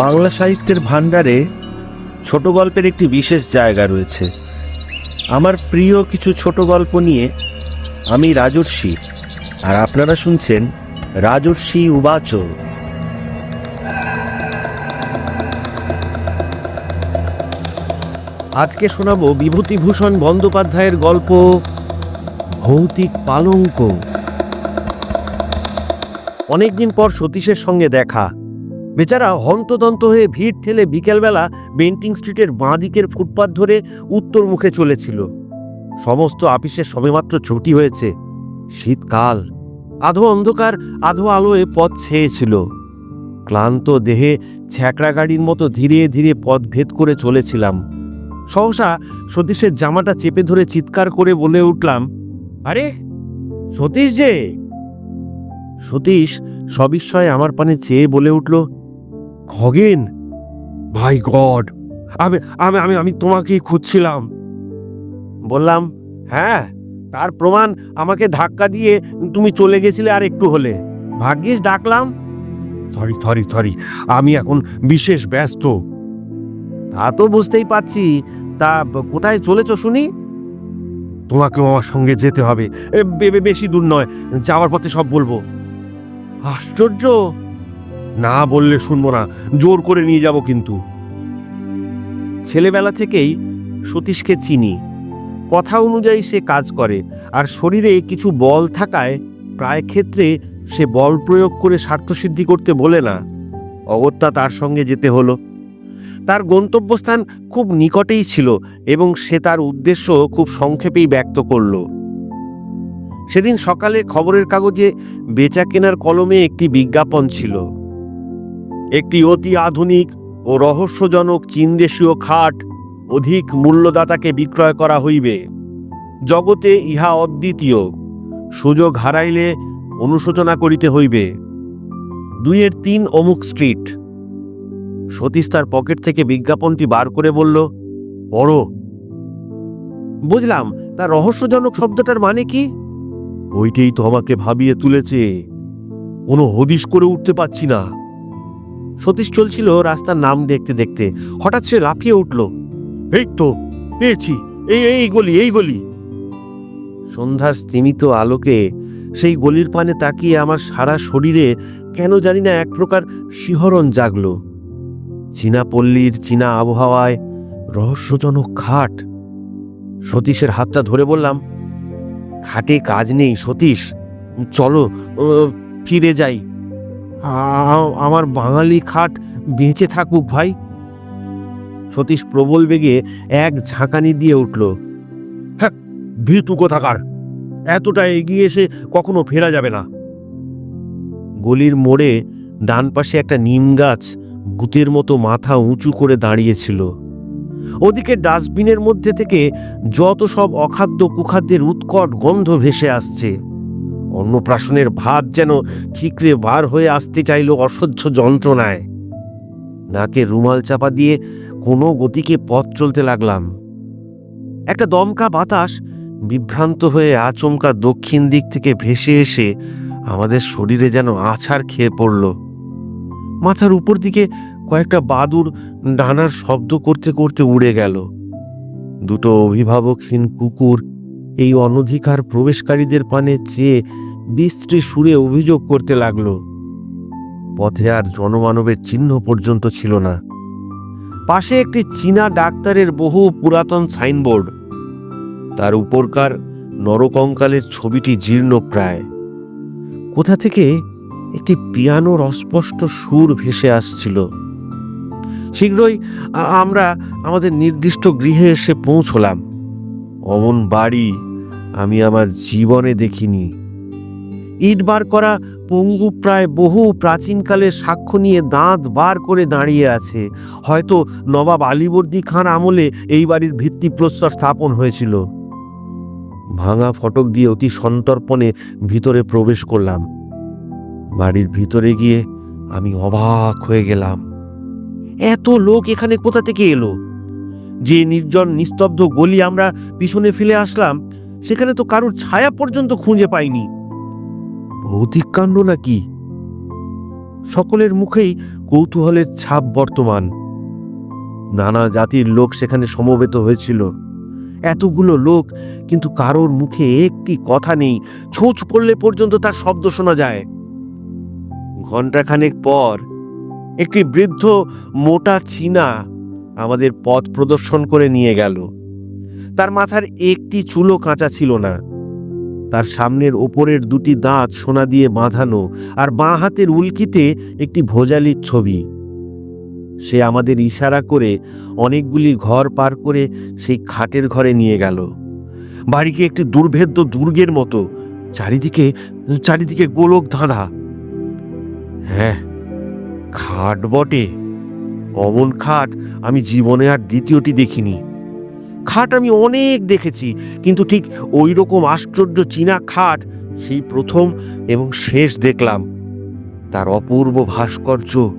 বাংলা সাহিত্যের ভাণ্ডারে ছোট গল্পের একটি বিশেষ জায়গা রয়েছে। আমার প্রিয় কিছু ছোট গল্প নিয়ে আমি রাজর্ষি, আর আপনারা শুনছেন রাজর্ষি উবাচ আজকে শোনাবো বিভূতিভূষণ বন্দ্যোপাধ্যায়ের গল্প ভৌতিক পালঙ্ক। অনেকদিন পর সতীশের সঙ্গে দেখা বেচারা হন্তদন্ত হয়ে ভিড় ঠেলে বিকেলবেলা বেন্টিং স্ট্রিটের বাঁ দিকের ফুটপাত ধরে উত্তর মুখে চলেছিল। সমস্ত আপিসের সবেমাত্র ছুটি হয়েছে। শীতকাল। আধো অন্ধকার, আধো আলোয় পথ ছেয়েছিল। ক্লান্ত দেহে ছ্যাকড়া গাড়ির মতো ধীরে ধীরে পথ ভেদ করে চলেছিলাম। সহসা সতীশের জামাটা চেপে ধরে চিৎকার করে বলে উঠলাম, আরে, সতীশ যে? সতীশ সবিস্ময়ে আমার পানে চেয়ে বলে উঠল খগেন ভাই গড, আমি আমি আমি আমি তোমাকেই খুঁজছিলাম। বললাম হ্যাঁ তার প্রমাণ আমাকে ধাক্কা দিয়ে তুমি চলে গেছিলে আর একটু হলে। ভাগ্যিস ডাকলাম। সরি সরি সরি আমি এখন বিশেষ ব্যস্ত। তা তো বুঝতেই পারছি। তা কোথায় চলেছ শুনি? তোমাকেও আমার সঙ্গে যেতে হবে। বেশি দূর নয়, যাওয়ার পথে সব বলব। আশ্চর্য! না বললে শুনব না, জোর করে নিয়ে যাব কিন্তু। ছেলেবেলা থেকেই সতীশকে চিনি। কথা অনুযায়ী সে কাজ করে, আর শরীরে কিছু বল থাকায় প্রায় ক্ষেত্রে সে বল প্রয়োগ করে স্বার্থসিদ্ধি করতে বলে না। অগত্যা তার সঙ্গে যেতে হলো। তার গন্তব্যস্থান খুব নিকটেই ছিল এবং সে তার উদ্দেশ্য খুব সংক্ষেপেই ব্যক্ত করল। সেদিন সকালে খবরের কাগজে বেচা কেনার কলমে একটি বিজ্ঞাপন ছিল। একটি অতি আধুনিক ও রহস্যজনক চীনদেশীয় খাট অধিক মূল্যদাতাকে বিক্রয় করা হইবে। জগতে ইহা অদ্বিতীয়। সুযোগ হারাইলে অনুশোচনা করিতে হইবে। দুইয়ের তিন অমুক স্ট্রিট। সতীশ তার পকেট থেকে বিজ্ঞাপনটি বার করে বলল বড় বুঝলাম তার রহস্যজনক শব্দটার মানে কি? ওইটাই তো আমাকে ভাবিয়ে তুলেছে। কোনো হদিশ করে উঠতে পারছি না। সতীশ চলছিল রাস্তার নাম দেখতে দেখতে। হঠাৎ সে লাফিয়ে উঠল। এই তো, পেয়েছি। এই এই গলি এই গলি। সন্ধ্যার স্তিমিত আলোকে সেই গলির পানে তাকিয়ে আমার সারা শরীরে কেন জানি না এক প্রকার শিহরণ জাগলো। চীনা পল্লীর চীনা আবহাওয়ায় রহস্যজনক খাট। সতীশের হাতটা ধরে বললাম, খাটে কাজ নেই, সতীশ। চলো ফিরে যাই। আমার বাঙালি খাট বেঁচে থাকুক ভাই। সতীশ প্রবল বেগে এক ঝাঁকানি দিয়ে উঠল হ্যাঁ ভীতু কোথাকার? এতটা এগিয়ে এসে কখনো ফেরা যাবে না। গলির মোড়ে ডান পাশে একটা নিম গাছ গুতের মতো মাথা উঁচু করে দাঁড়িয়েছিল। ওদিকে ডাস্টবিনের মধ্যে থেকে যত সব অখাদ্য কুখাদ্যের উৎকট গন্ধ ভেসে আসছে। অন্নপ্রাশনের ভাত যেন ঠিকরে বার হয়ে আসতে চাইল অসহ্য যন্ত্রণায়। নাকে রুমাল চাপা দিয়ে কোনো গতিকে পথ চলতে লাগলাম। একটা দমকা বাতাস বিভ্রান্ত হয়ে আচমকা দক্ষিণ দিক থেকে ভেসে এসে আমাদের শরীরে যেন আছাড় খেয়ে পড়ল। মাথার উপর দিকে কয়েকটা বাদুর ডানার শব্দ করতে করতে উড়ে গেল। দুটো অভিভাবকহীন কুকুর এই অনধিকার প্রবেশকারীদের পানে চেয়ে বিশ্রী সুরে অভিযোগ করতে লাগল। পথে আর জনমানবের চিহ্ন পর্যন্ত ছিল না। পাশে একটি চীনা ডাক্তারের বহু পুরাতন সাইনবোর্ড। তার উপরকার নরকঙ্কালের ছবিটি জীর্ণ প্রায়। কোথা থেকে একটি পিয়ানোর অস্পষ্ট সুর ভেসে আসছিল। শীঘ্রই আমরা আমাদের নির্দিষ্ট গৃহে এসে পৌঁছলাম। অমন বাড়ি আমি আমার জীবনে দেখিনি। ইট বার করা পঙ্গু প্রায় বহু প্রাচীনকালের সাক্ষ্য নিয়ে দাঁত বার করে দাঁড়িয়ে আছে। হয়তো নবাব আলীবর্দী খান আমলে এই বাড়ির ভিত্তিপ্রস্তর স্থাপন হয়েছিল। ভাঙা ফটক দিয়ে অতি সন্তর্পণে ভিতরে প্রবেশ করলাম। বাড়ির ভিতরে গিয়ে আমি অবাক হয়ে গেলাম। এত লোক এখানে কোথা থেকে এলো? যে নির্জন নিস্তব্ধ গলি আমরা পিছনে ফেলে আসলাম সেখানে তো কারোর ছায়া পর্যন্ত খুঁজে পাইনি। ভৌতিক কাণ্ড নাকি? সকলের মুখেই কৌতূহলের ছাপ বর্তমান। নানা জাতির লোক সেখানে সমবেত হয়েছিল। এতগুলো লোক, কিন্তু কারোর মুখে একটি কথা নেই। ছোঁচ পড়লে পর্যন্ত তার শব্দ শোনা যায়। ঘণ্টাখানেক পর, একটি বৃদ্ধ মোটা চীনা আমাদের পথ প্রদর্শন করে নিয়ে গেল। তার মাথার একটি চুলো কাঁচা ছিল না। তার সামনের ওপরের দুটি দাঁত সোনা দিয়ে বাঁধানো আর বাঁ হাতের উল্কিতে একটি ভোজালির ছবি। সে আমাদের ইশারা করে অনেকগুলি ঘর পার করে সেই খাটের ঘরে নিয়ে গেল। বাড়িকে একটি দুর্ভেদ্য দুর্গের মতো, চারিদিকে চারিদিকে গোলক ধাঁধা। হ্যাঁ খাট বটে। অমন খাট আমি জীবনে আর দ্বিতীয়টি দেখিনি। খাট আমি অনেক দেখেছি, কিন্তু ঠিক ওই রকম আশ্চর্য চীনা খাট সেই প্রথম এবং শেষ দেখলাম। তার অপূর্ব ভাস্কর্য,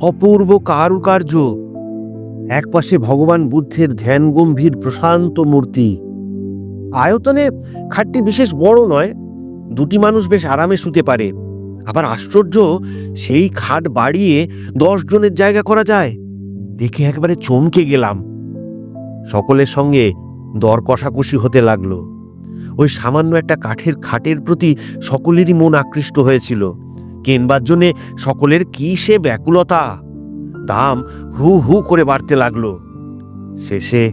অপূর্ব কারুকার্য, একপাশে ভগবান বুদ্ধের ধ্যান গম্ভীর প্রশান্ত মূর্তি। আয়তনে খাটটি বিশেষ বড় নয়, দুটি মানুষ বেশ আরামে শুতে পারে। আবার আশ্চর্য, সেই খাট বাড়িয়ে দশ জনের জায়গা করা যায়। দেখে একবারে চমকে গেলাম। সকলের সঙ্গে দর কষাকষি হতে লাগল। ওই সামান্য একটা কাঠের খাটের প্রতি সকলেরই মন আকৃষ্ট হয়েছিল। কেনবার জন্যে সকলের কি সে ব্যাকুলতা! দাম হু হু করে বাড়তে লাগল। শেষে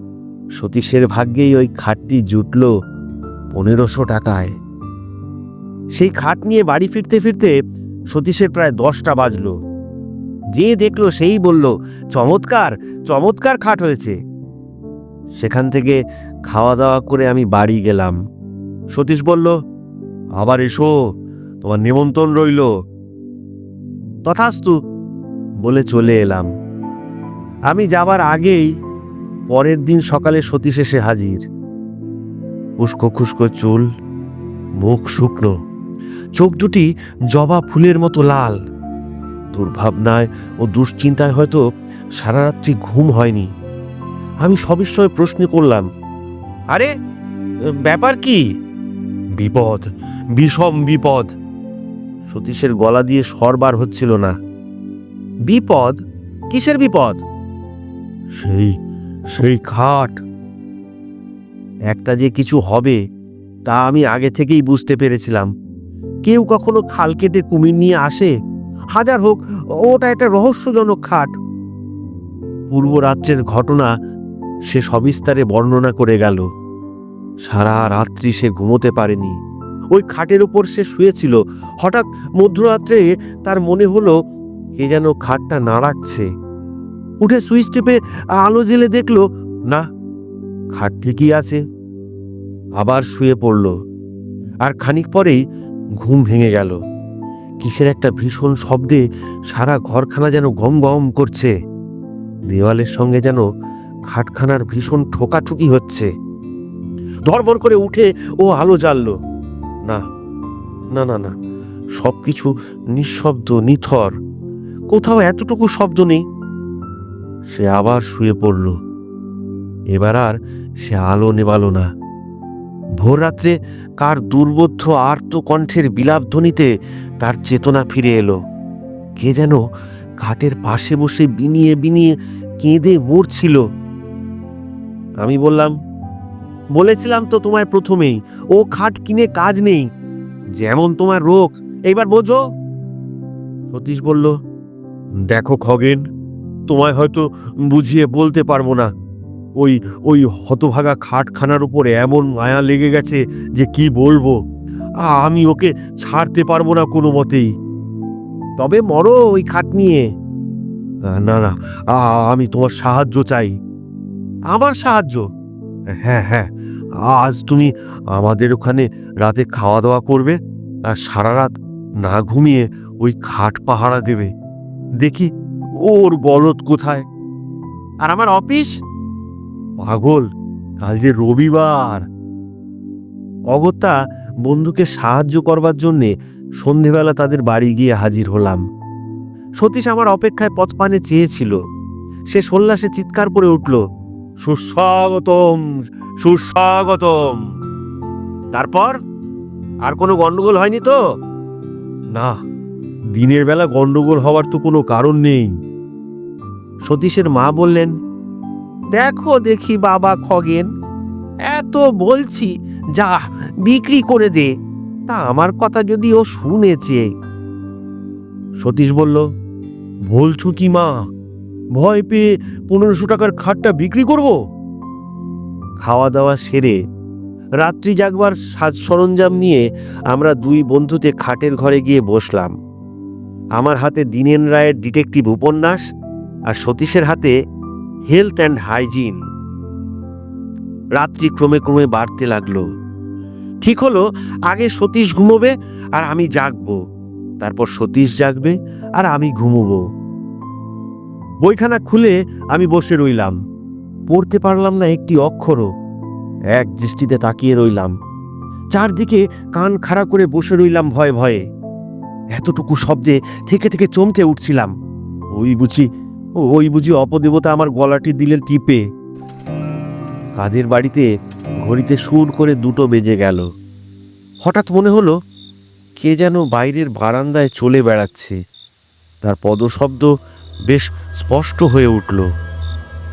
সতীশের ভাগ্যেই ওই খাটটি জুটল পনেরোশো টাকায়। সেই খাট নিয়ে বাড়ি ফিরতে ফিরতে সতীশের প্রায় দশটা বাজলো। যে দেখল সেই বলল, চমৎকার চমৎকার খাট হয়েছে। সেখান থেকে খাওয়া দাওয়া করে আমি বাড়ি গেলাম। সতীশ বলল, আবার এসো, তোমার নিমন্ত্রণ রইল। তথাস্তু, বলে চলে এলাম। আমি যাবার আগেই পরের দিন সকালে সতীশ এসে হাজির। উস্কো খুস্কো চুল, মুখ শুকনো, চোখ দুটি জবা ফুলের মতো লাল। দুর্ভাবনায় ও দুশ্চিন্তায় হয়তো সারা রাত্রি ঘুম হয়নি। আমি সবিস্ময়ে প্রশ্ন করলাম, আরে, ব্যাপার কি? বিপদ, বিষম বিপদ। সতীশের গলা দিয়ে স্বরবার হচ্ছিল না। বিপদ? কিসের বিপদ? সেই সেই খাট। একটা যে কিছু হবে, তা আমি আগে থেকেই বুঝতে পেরেছিলাম। কেউ কখনো খাল কেটে কুমির নিয়ে আসে? হাজার হোক, ওটা একটা রহস্যজনক খাট। পূর্ব রাত্রের ঘটনা সে সবিস্তারে বর্ণনা করে গেল, সারা রাত্রি সে ঘুমোতে পারেনি। ওই খাটের উপর সে শুয়েছিল। হঠাৎ মধ্যরাত্রে তার মনে হলো, কে যেন খাটটা নাড়াচ্ছে উঠে সুইচ টেপে আলো জেলে দেখল, না, খাট ঠিকই আছে। আবার শুয়ে পড়ল। আর খানিক পরেই ঘুম ভেঙে গেল। কিসের একটা ভীষণ শব্দে সারা ঘরখানা যেন গম গম করছে। দেওয়ালের সঙ্গে যেন খাটখানার ভীষণ ঠোকাঠুকি হচ্ছে। ধরবর করে উঠে ও আলো জ্বালল। না না না না সব কিছু নিঃশব্দ, নিথর। কোথাও এতটুকু শব্দ নেই। সে আবার শুয়ে পড়ল। এবার আর সে আলো নেবালো না। ভোর রাত্রে কার দুর্বোধ্য আর্ত কণ্ঠের বিলাপ ধ্বনিতে তার চেতনা ফিরে এলো। কে যেন খাটের পাশে বসে বিনিয়ে বিনিয়ে কেঁদে মরছিল। আমি বললাম, বলেছিলাম তো তোমায় প্রথমেই, ও খাট কিনে কাজ নেই, যেমন তোমার রোগ। এইবার বোঝো। সতীশ বলল, দেখো খগেন, তোমায় হয়তো বুঝিয়ে বলতে পারব না। ওই ওই হতভাগা খাটখানার উপরে এমন মায়া লেগে গেছে যে কি বলব? আমি ওকে ছাড়তে পারব না কোনো মতেই। তবে মরো ওই খাট নিয়ে। না না আমি তোমার সাহায্য চাই। আমার সাহায্য? হ্যাঁ হ্যাঁ। আজ তুমি আমাদের ওখানে রাতে খাওয়া দাওয়া করবে আর সারা রাত না ঘুমিয়ে ওই খাট পাহারা দেবে। দেখি ওর বলদ কোথায়? আর আমার অফিস? পাগল কাল যে রবিবার। অগত্যা বন্ধুকে সাহায্য করবার জন্যে সন্ধেবেলা তাদের বাড়ি গিয়ে হাজির হলাম। সতীশ আমার অপেক্ষায় পথপানে চেয়েছিল। সে সল্লাসে চিৎকার করে উঠল সুস্বাগতম সুস্বাগতম। তারপর? আর কোনো গন্ডগোল হয়নি তো? না, দিনের বেলা গন্ডগোল হওয়ার তো কোনো কারণ নেই। সতীশের মা বললেন, দেখো দেখি বাবা খগেন, এত বলছি, যা, বিক্রি করে দে, তা আমার কথা যদি ও শুনেছে। সতীশ বলল বলছো কি মা ভয় পেয়ে পনেরোশো টাকার খাটটা বিক্রি করব? খাওয়া দাওয়া সেরে রাত্রি জাগবার সাজ সরঞ্জাম নিয়ে আমরা দুই বন্ধুতে খাটের ঘরে গিয়ে বসলাম। আমার হাতে দীনেন রায়ের ডিটেকটিভ উপন্যাস আর সতীশের হাতে হেলথ অ্যান্ড হাইজিন। রাত্রি ক্রমে ক্রমে বাড়তে লাগল। ঠিক হলো, আগে সতীশ ঘুমোবে আর আমি জাগবো। তারপর সতীশ জাগবে আর আমি ঘুমোবো। বইখানা খুলে আমি বসে রইলাম। পড়তে পারলাম না একটি অক্ষরও। এক দৃষ্টিতে তাকিয়ে রইলাম। চারদিকে কান খাড়া করে বসে রইলাম ভয়ে ভয়ে। এতটুকু শব্দে থেকে থেকে চমকে উঠছিলাম। ওই বুঝি ওই বুঝি অপদেবতা আমার গলাটি দিলে টিপে। কাদের বাড়িতে ঘড়িতে সুর করে দুটো বেজে গেল। হঠাৎ মনে হলো, কে যেন বাইরের বারান্দায় চলে বেড়াচ্ছে। তার পদশব্দ বেশ স্পষ্ট হয়ে উঠল।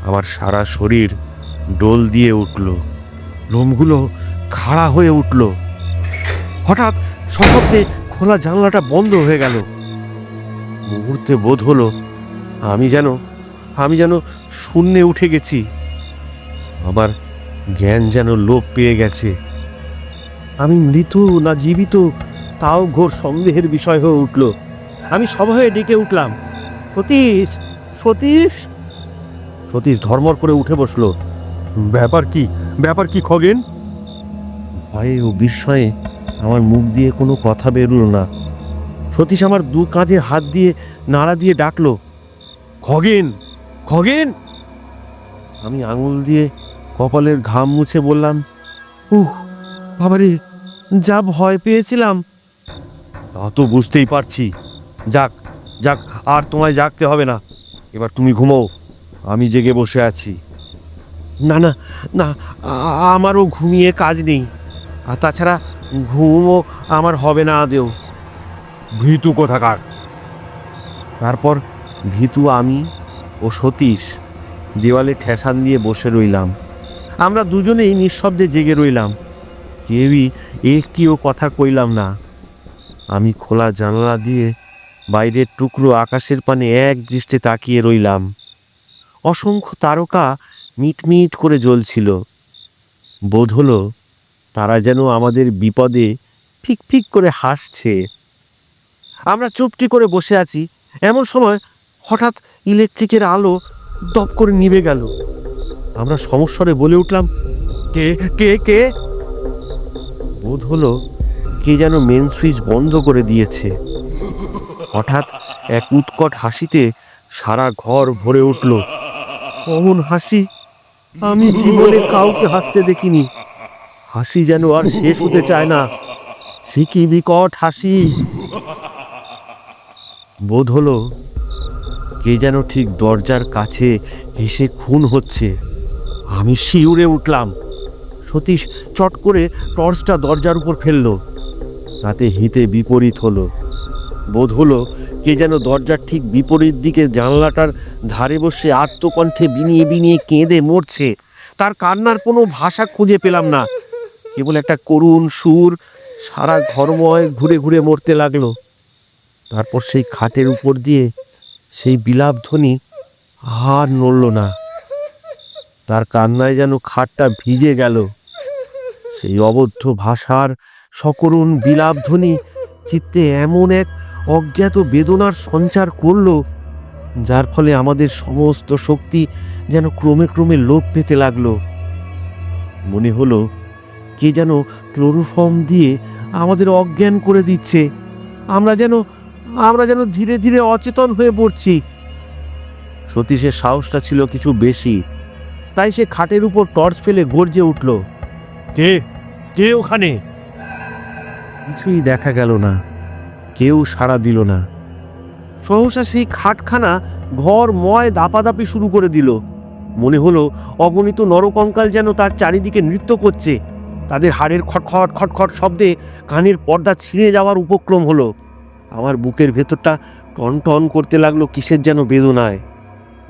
আমার সারা শরীর ডোল দিয়ে উঠল। লোমগুলো খাড়া হয়ে উঠল। হঠাৎ সশব্দে খোলা জানলাটা বন্ধ হয়ে গেল। মুহূর্তে বোধ হলো আমি যেন আমি যেন শূন্যে উঠে গেছি। আমার জ্ঞান যেন লোপ পেয়ে গেছে। আমি মৃত না জীবিত, তাও ঘোর সন্দেহের বিষয় হয়ে উঠল। আমি সভয়ে ডেকে উঠলাম। সতীশ সতীশ? সতীশ ধর্মর করে উঠে বসল। ব্যাপার কি? ব্যাপার কি খগেন? ভয়ে ও বিস্ময়ে আমার মুখ দিয়ে কোনো কথা বেরোলো না। সতীশ আমার দু কাঁধে হাত দিয়ে নাড়া দিয়ে ডাকলো খগেন খগেন! আমি আঙুল দিয়ে কপালের ঘাম মুছে বললাম উহ বাবারে যা ভয় পেয়েছিলাম। তা তো বুঝতেই পারছি। যাক যাক আর তোমায় জাগতে হবে না। এবার তুমি ঘুমো আমি জেগে বসে আছি। না না না আমারও ঘুমিয়ে কাজ নেই। আর তাছাড়া ঘুমও আমার হবে না আদেও ভীতু কোথাকার? তারপর ভীতু আমি ও সতীশ দেওয়ালে ঠেসান দিয়ে বসে রইলাম। আমরা দুজনেই নিঃশব্দে জেগে রইলাম। কেউই একটিও কথা কইলাম না। আমি খোলা জানলা দিয়ে বাইরের টুকরো আকাশের পানে এক দৃষ্টে তাকিয়ে রইলাম। অসংখ্য তারকা মিটমিট করে জ্বলছিল। বোধ হলো তারা যেন আমাদের বিপদে ফিক ফিক করে হাসছে। আমরা চুপটি করে বসে আছি। এমন সময় হঠাৎ ইলেকট্রিকের আলো দপ করে নিভে গেল। আমরা সমস্বরে বলে উঠলাম, কে কে কে? বোধ হলো কে যেন মেন সুইচ বন্ধ করে দিয়েছে। হঠাৎ এক উৎকট হাসিতে সারা ঘর ভরে উঠল। অমন হাসি? আমি জীবনে কাউকে হাসতে দেখিনি। হাসি যেন আর শেষ হতে চায় না। সে কি বিকট হাসি? বোধ হলো কে যেন ঠিক দরজার কাছে হেসে খুন হচ্ছে। আমি শিউরে উঠলাম। সতীশ চট করে টর্চটা দরজার উপর ফেলল। তাতে হিতে বিপরীত হলো। বোধ হলো কে যেন দরজার ঠিক বিপরীত দিকে জানলাটার ধারে বসে আত্মকণ্ঠে বিনিয়ে বিনিয়ে কেঁদে মরছে। তার কান্নার কোনো ভাষা খুঁজে পেলাম না। কেবল একটা করুণ সুর সারা ঘরময় ঘুরে ঘুরে মরতে লাগল। তারপর সেই খাটের উপর দিয়ে সেই বিলাপ ধ্বনি আর নড়ল না। তার কান্নায় যেন খাটটা ভিজে গেল। সেই অবদ্ধ ভাষার সকরুণ বিলাপ ধ্বনি চিত্তে এমন এক অজ্ঞাত বেদনার সঞ্চার করল, যার ফলে আমাদের সমস্ত শক্তি যেন ক্রমে ক্রমে লোপ পেতে লাগল। মনে হলো, কে যেন ক্লোরোফর্ম দিয়ে আমাদের অজ্ঞান করে দিচ্ছে। আমরা যেন আমরা যেন ধীরে ধীরে অচেতন হয়ে পড়ছি। সতীশের সাহসটা ছিল কিছু বেশি, তাই সে খাটের উপর টর্চ ফেলে গর্জে উঠল, কে? কে ওখানে? কিছুই দেখা গেল না। কেউ সাড়া দিল না। সহসা সেই খাটখানা ঘর ময় দাপাদাপি শুরু করে দিল। মনে হলো অগণিত নরকঙ্কাল যেন তার চারিদিকে নৃত্য করছে। তাদের হাড়ের খটখট খটখট শব্দে কানের পর্দা ছিঁড়ে যাওয়ার উপক্রম হলো। আমার বুকের ভেতরটা টন টন করতে লাগল কিসের যেন বেদনায়।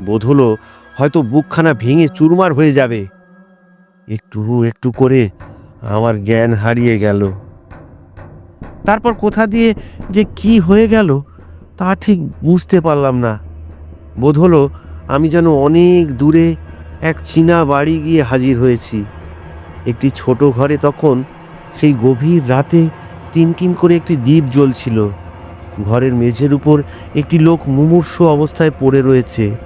বোধ হলো হয়তো বুকখানা ভেঙে চুরমার হয়ে যাবে। একটু একটু করে আমার জ্ঞান হারিয়ে গেল। তারপর কোথা দিয়ে যে কি হয়ে গেল তা ঠিক বুঝতে পারলাম না। বোধ হলো আমি যেন অনেক দূরে এক চীনা বাড়ি গিয়ে হাজির হয়েছি। একটি ছোট ঘরে তখন সেই গভীর রাতে টিমটিম করে একটি দ্বীপ জ্বলছিল। ঘরের মেঝের উপর একটি লোক মুমূর্ষ অবস্থায় পড়ে রয়েছে।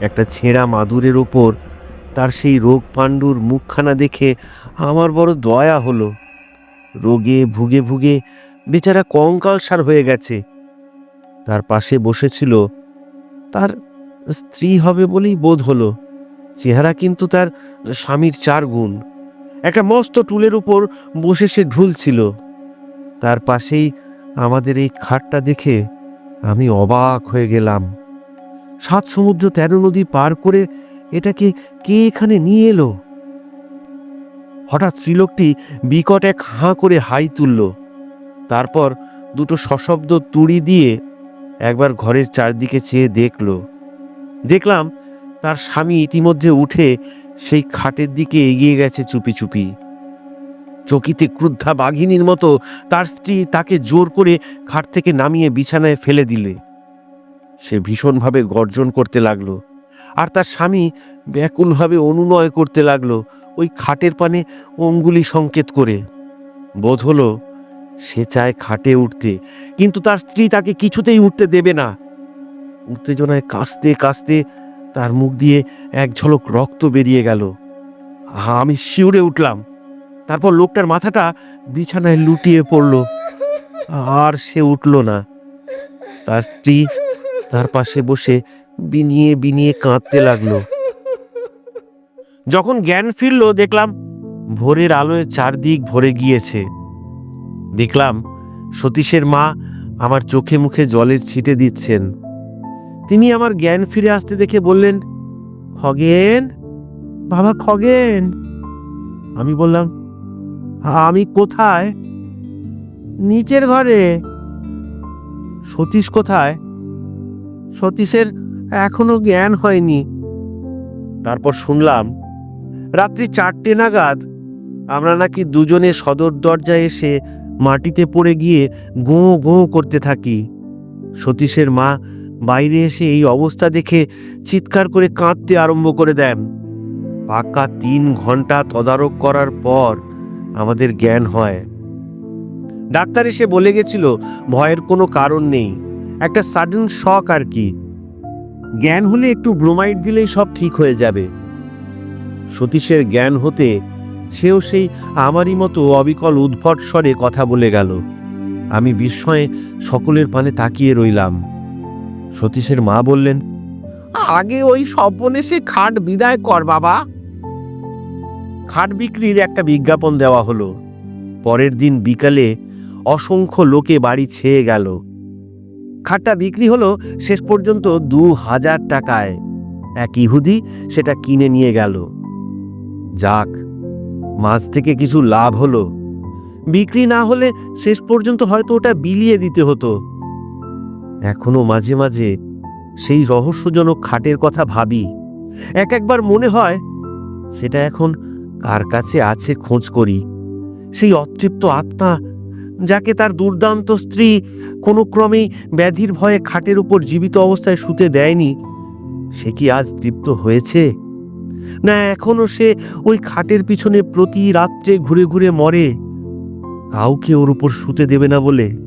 একটা ছেঁড়া মাদুরের ওপর তার সেই রোগ পাণ্ডুর মুখখানা দেখে আমার বড় দয়া হলো। রোগে ভুগে ভুগে বেচারা কঙ্কালসার হয়ে গেছে। তার পাশে বসেছিল, তার স্ত্রী হবে বলেই বোধ হলো। চেহারা কিন্তু তার স্বামীর চার গুণ। একটা মস্ত টুলের উপর বসে সে ঢুলছিল। তার পাশেই আমাদের এই খাটটা দেখে আমি অবাক হয়ে গেলাম। সাত সমুদ্র তেরো নদী পার করে এটাকে কে এখানে নিয়ে এলো? হঠাৎ স্ত্রীলোকটি বিকট এক হাঁ করে হাই তুলল। তারপর দুটো সশব্দ তুড়ি দিয়ে একবার ঘরের চারদিকে চেয়ে দেখল। দেখলাম তার স্বামী ইতিমধ্যে উঠে সেই খাটের দিকে এগিয়ে গেছে চুপি চুপি। চকিতে ক্রুদ্ধা বাঘিনীর মতো তার স্ত্রী তাকে জোর করে খাট থেকে নামিয়ে বিছানায় ফেলে দিলে। সে ভীষণভাবে গর্জন করতে লাগল। আর তার স্বামী ব্যাকুলভাবে অনুনয় করতে লাগল ওই খাটের পানে অঙ্গুলি সংকেত করে। বোধ হলো সে চায় খাটে উঠতে, কিন্তু তার স্ত্রী তাকে কিছুতেই উঠতে দেবে না। উত্তেজনায় কাঁচতে কাঁচতে তার মুখ দিয়ে এক ঝলক রক্ত বেরিয়ে গেল। আমি শিউরে উঠলাম। তারপর লোকটার মাথাটা বিছানায় লুটিয়ে পড়ল। আর সে উঠল না। তার স্ত্রী তার পাশে বসে বিনিয়ে বিনিয়ে কাঁদতে লাগল। যখন জ্ঞান ফিরল, দেখলাম ভোরের আলোয় চারদিক ভরে গিয়েছে। দেখলাম সতীশের মা আমার চোখে মুখে জলের ছিটে দিচ্ছেন। তিনি আমার জ্ঞান ফিরে আসতে দেখে বললেন, খগেন, বাবা খগেন। আমি বললাম, আমি কোথায়? নিচের ঘরে। সতীশ কোথায়? সতীশের এখনও জ্ঞান হয়নি। তারপর শুনলাম, রাত্রি চারটে নাগাদ আমরা নাকি দুজনে সদর দরজায় এসে মাটিতে পড়ে গিয়ে গোঁ গোঁ করতে থাকি। সতীশের মা বাইরে এসে এই অবস্থা দেখে চিৎকার করে কাঁদতে আরম্ভ করে দেন। পাকা তিন ঘণ্টা তদারক করার পর আমাদের জ্ঞান হয়। ডাক্তার এসে বলে গেছিল, ভয়ের কোনো কারণ নেই। একটা সাডেন শখ আর কি। জ্ঞান হলে একটু ব্রোমাইড দিলেই সব ঠিক হয়ে যাবে। সতীশের জ্ঞান হতে সেও সেই আমারই মতো অবিকল উদ্ভট স্বরে কথা বলে গেল। আমি বিস্ময়ে সকলের পানে তাকিয়ে রইলাম। সতীশের মা বললেন, আগে ওই স্বপনে সে খাট বিদায় কর বাবা। খাট বিক্রির একটা বিজ্ঞাপন দেওয়া হলো। পরের দিন বিকালে অসংখ্য লোকে বাড়ি ছেয়ে গেল। খাটটা বিক্রি হলো শেষ পর্যন্ত দু হাজার টাকায়। এক ইহুদি সেটা কিনে নিয়ে গেল। যাক, মাছ থেকে কিছু লাভ হলো। বিক্রি না হলে শেষ পর্যন্ত হয়তো ওটা বিলিয়ে দিতে হতো। এখনও মাঝে মাঝে সেই রহস্যজনক খাটের কথা ভাবি। এক একবার মনে হয়, সেটা এখন কার কাছে আছে খোঁজ করি। সেই অতৃপ্ত আত্মা যাকে তার দুর্দান্ত স্ত্রী কোনো ক্রমেই ব্যাধির ভয়ে খাটের উপর জীবিত অবস্থায় শুতে দেয়নি, সে কি আজ তৃপ্ত হয়েছে? না, এখনও সে ওই খাটের পিছনে প্রতি রাত্রে ঘুরে ঘুরে মরে। কাউকে ওর উপর শুতে দেবে না বলে